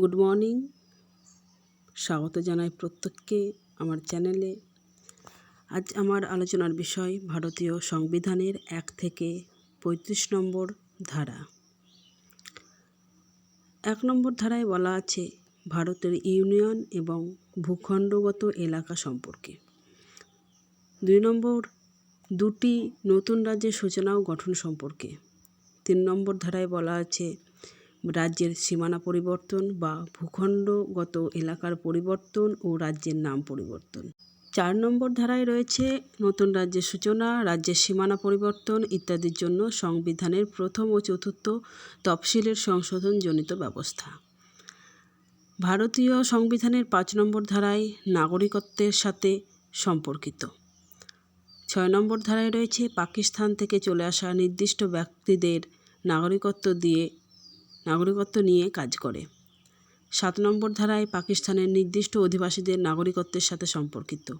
Good morning. স্বাগত জানাই প্রত্যেককে আমার চ্যানেলে। আজ আমার আলোচনার বিষয় ভারতীয় সংবিধানের এক থেকে পঁয়ত্রিশ নম্বর ধারা। এক নম্বর ধারায় বলা আছে ভারতের ইউনিয়ন এবং ভূখণ্ডগত এলাকা সম্পর্কে। দুই নম্বর, দুটি নতুন রাজ্যের সূচনা ও গঠন সম্পর্কে। তিন নম্বর ধারায় বলা আছে রাজ্যের সীমানা পরিবর্তন বা ভূখণ্ডগত এলাকার পরিবর্তন ও রাজ্যের নাম পরিবর্তন। চার নম্বর ধারায় রয়েছে নতুন রাজ্যের সূচনা, রাজ্যের সীমানা পরিবর্তন ইত্যাদির জন্য সংবিধানের প্রথম ও চতুর্থ তফসিলের সংশোধনজনিত ব্যবস্থা। ভারতীয় সংবিধানের পাঁচ নম্বর ধারায় নাগরিকত্বের সাথে সম্পর্কিত। ছয় নম্বর ধারায় রয়েছে পাকিস্তান থেকে চলে আসা নির্দিষ্ট ব্যক্তিদের নাগরিকত্ব দিয়ে নাগরিকত্ব নিয়ে কাজ করে। সাত নম্বর ধারায় পাকিস্তানের নির্দিষ্ট অধিবাসীদের নাগরিকত্বের সাথে সম্পর্কিত।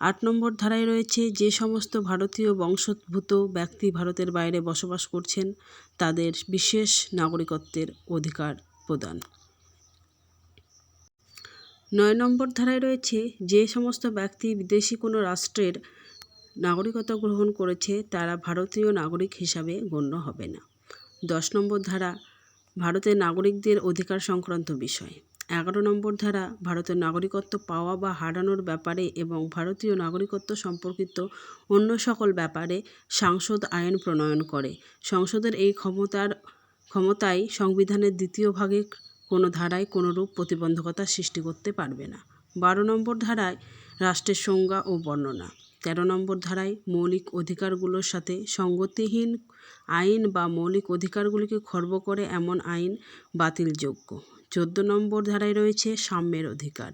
আট নম্বর ধারায় রয়েছে যে সমস্ত ভারতীয় বংশোদ্ভূত ব্যক্তি ভারতের বাইরে বসবাস করছেন, তাদের বিশেষ নাগরিকত্বের অধিকার প্রদান। নয় নম্বর ধারায় রয়েছে যে সমস্ত ব্যক্তি বিদেশি কোনো রাষ্ট্রের নাগরিকতা গ্রহণ করেছে, তারা ভারতীয় নাগরিক হিসাবে গণ্য হবে না। দশ নম্বর ধারা ভারতের নাগরিকদের অধিকার সংক্রান্ত বিষয়। এগারো নম্বর ধারা, ভারতের নাগরিকত্ব পাওয়া বা হারানোর ব্যাপারে এবং ভারতীয় নাগরিকত্ব সম্পর্কিত অন্য সকল ব্যাপারে সাংসদ আইন প্রণয়ন করে। সংসদের এই ক্ষমতার, ক্ষমতায় সংবিধানের দ্বিতীয় ভাগে কোনো ধারায় কোনোরূপ প্রতিবন্ধকতা সৃষ্টি করতে পারবে না। বারো নম্বর ধারায় রাষ্ট্রের সংজ্ঞা ও বর্ণনা। তেরো নম্বর ধারায় মৌলিক অধিকারগুলোর সাথে সঙ্গতিহীন আইন বা মৌলিক অধিকারগুলিকে খর্ব করে এমন আইন বাতিলযোগ্য। চোদ্দ নম্বর ধারায় রয়েছে সাম্যের অধিকার।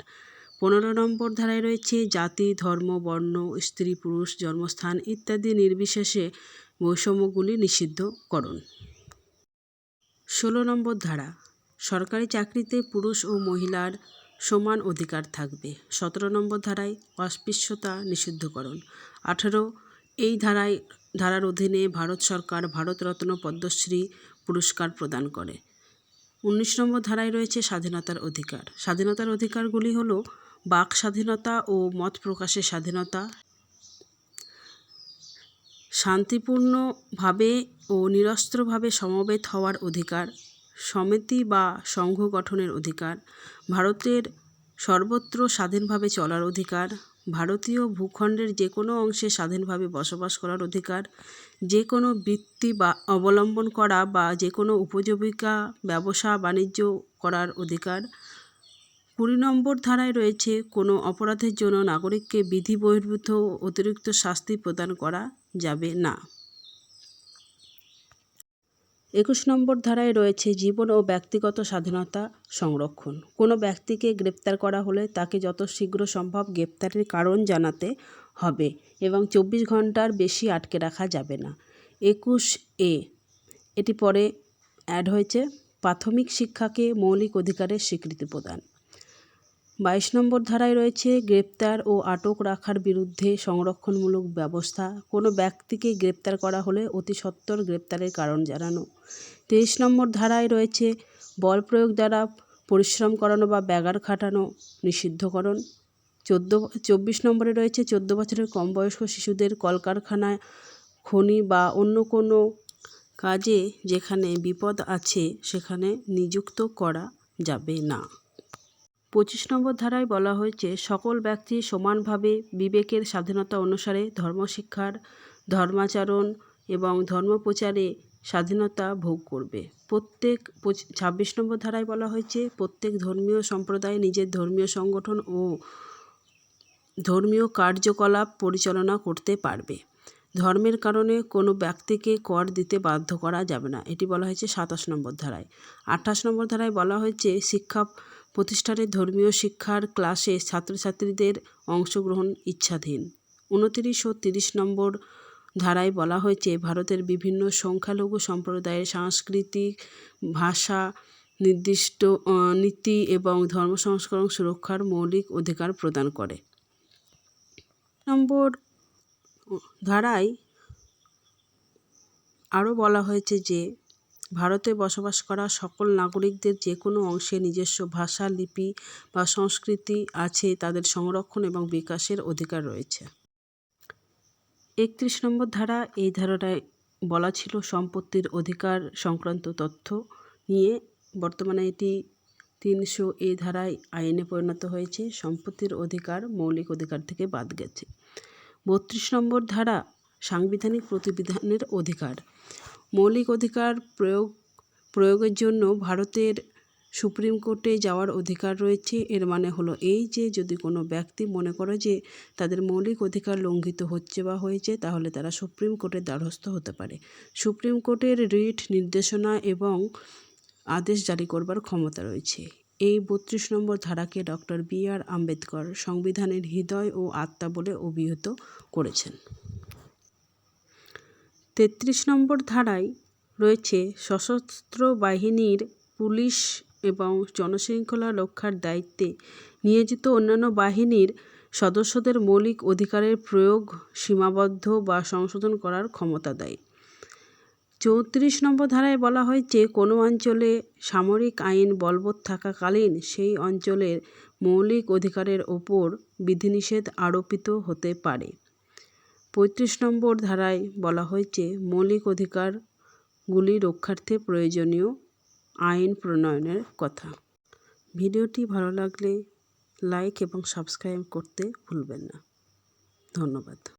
পনেরো নম্বর ধারায় রয়েছে জাতি, ধর্ম, বর্ণ, স্ত্রী, পুরুষ, জন্মস্থান ইত্যাদি নির্বিশেষে বৈষম্যগুলি নিষিদ্ধকরণ। ষোলো নম্বর ধারা, সরকারি চাকরিতে পুরুষ ও মহিলার সমান অধিকার থাকবে। সতেরো নম্বর ধারায় অস্পৃশ্যতা নিষিদ্ধকরণ। আঠেরো, এই ধারায়, ধারার অধীনে ভারত সরকার ভারতরত্ন পদ্মশ্রী পুরস্কার প্রদান করে। উনিশ নম্বর ধারায় রয়েছে স্বাধীনতার অধিকার। স্বাধীনতার অধিকারগুলি হলো বাক স্বাধীনতা ও মত প্রকাশের স্বাধীনতা, শান্তিপূর্ণভাবে ও নিরস্ত্রভাবে সমবেত হওয়ার অধিকার সমিতি বা সংঘ গঠনের অধিকার, ভারতের সর্বত্র স্বাধীনভাবে চলার অধিকার, ভারতীয় ভূখণ্ডের যে কোনো অংশে স্বাধীনভাবে বসবাস করার অধিকার, যে কোনো বৃত্তি বা অবলম্বন করা বা যে কোনো উপজীবিকা ব্যবসা, বাণিজ্য করার অধিকার। কুড়ি নম্বর ধারায় রয়েছে কোনো অপরাধের জন্য নাগরিককে বিধি বহির্ভূত অতিরিক্ত শাস্তি প্রদান করা যাবে না। একুশ নম্বর ধারায় রয়েছে জীবন ও ব্যক্তিগত স্বাধীনতা সংরক্ষণ। কোনো ব্যক্তিকে গ্রেপ্তার করা হলে তাকে যত শীঘ্র সম্ভব গ্রেপ্তারের কারণ জানাতে হবে এবং চব্বিশ ঘণ্টার বেশি আটকে রাখা যাবে না। একুশ এ, এটি পরে অ্যাড হয়েছে, প্রাথমিক শিক্ষাকে মৌলিক অধিকারের স্বীকৃতি প্রদান। বাইশ নম্বর ধারায় রয়েছে গ্রেপ্তার ও আটক রাখার বিরুদ্ধে সংরক্ষণমূলক ব্যবস্থা। কোনো ব্যক্তিকে গ্রেপ্তার করা হলে অতি সত্বর গ্রেপ্তারের কারণ জানানো। তেইশ নম্বর ধারায় রয়েছে বল প্রয়োগ দ্বারা পরিশ্রম করানো বা ব্যাগার খাটানো নিষিদ্ধকরণ। চোদ্দ, চব্বিশ নম্বরে রয়েছে চোদ্দ বছরের কম বয়স্ক শিশুদের কলকারখানায় খনি বা অন্য কোনো কাজে যেখানে বিপদ আছে সেখানে নিযুক্ত করা যাবে না। পঁচিশ নম্বর ধারায় বলা হয়েছে, সকল ব্যক্তি সমানভাবে বিবেকের স্বাধীনতা অনুসারে ধর্মশিক্ষার, ধর্মাচরণ এবং ধর্মপ্রচারে স্বাধীনতা ভোগ করবে। প্রত্যেক ছাব্বিশ নম্বর ধারায় বলা হয়েছে, প্রত্যেক ধর্মীয় সম্প্রদায় নিজের ধর্মীয় সংগঠন ও ধর্মীয় কার্যকলাপ পরিচালনা করতে পারবে। ধর্মের কারণে কোনো ব্যক্তিকে কর দিতে বাধ্য করা যাবে না। এটি বলা হয়েছে সাতাশ নম্বর ধারায়। আঠাশ নম্বর ধারায় বলা হয়েছে, শিক্ষা প্রতিষ্ঠানে ধর্মীয় শিক্ষার ক্লাসে ছাত্রছাত্রীদের অংশগ্রহণ ইচ্ছাধীন। উনতিরিশ ও তিরিশ নম্বর ধারায় বলা হয়েছে, ভারতের বিভিন্ন সংখ্যালঘু সম্প্রদায়ের সাংস্কৃতিক ভাষা নির্দিষ্ট নীতি এবং ধর্ম সংস্করণ সুরক্ষার মৌলিক অধিকার প্রদান করে। নম্বর ধারায় আরও বলা হয়েছে যে ভারতে বসবাস করা সকল নাগরিকদের যে কোনো অংশে নিজস্ব ভাষা, লিপি বা সংস্কৃতি আছে, তাদের সংরক্ষণ এবং বিকাশের অধিকার রয়েছে। একত্রিশ নম্বর ধারা, এই ধারাটায় বলা ছিল সম্পত্তির অধিকার সংক্রান্ত তথ্য নিয়ে। বর্তমানে এটি তিনশো এ ধারায় আইনে পরিণত হয়েছে। সম্পত্তির অধিকার মৌলিক অধিকার থেকে বাদ গেছে। বত্রিশ নম্বর ধারা, সাংবিধানিক প্রতিবিধানের অধিকার। মৌলিক অধিকার প্রয়োগ, প্রয়োগের জন্য ভারতের সুপ্রিম কোর্টে যাওয়ার অধিকার রয়েছে। এর মানে হলো এই যে, যদি কোনো ব্যক্তি মনে করে যে তাদের মৌলিক অধিকার লঙ্ঘিত হচ্ছে বা হয়েছে, তাহলে তারা সুপ্রিম কোর্টের দ্বারস্থ হতে পারে। সুপ্রিম কোর্টের রিট, নির্দেশনা এবং আদেশ জারি করবার ক্ষমতা রয়েছে। এই বত্রিশ নম্বর ধারাকে ডক্টর বি আর আম্বেদকর সংবিধানের হৃদয় ও আত্মা বলে অভিহিত করেছেন। তেত্রিশ নম্বর ধারায় রয়েছে সশস্ত্র বাহিনীর পুলিশ এবং জনশৃঙ্খলা রক্ষার দায়িত্বে নিয়োজিত অন্যান্য বাহিনীর সদস্যদের মৌলিক অধিকারের প্রয়োগ সীমাবদ্ধ বা সংশোধন করার ক্ষমতা দেয়। চৌত্রিশ নম্বর ধারায় বলা হয়েছে, কোনো অঞ্চলে সামরিক আইন বলবৎ থাকাকালীন সেই অঞ্চলের মৌলিক অধিকারের ওপর বিধিনিষেধ আরোপিত হতে পারে। পঁয়ত্রিশ নম্বর ধারায় বলা হয়েছে, মৌলিক অধিকারগুলি রক্ষার্থে প্রয়োজনীয় আইন প্রণয়নের কথা। ভিডিওটি ভালো লাগলে লাইক এবং সাবস্ক্রাইব করতে ভুলবেন না। ধন্যবাদ।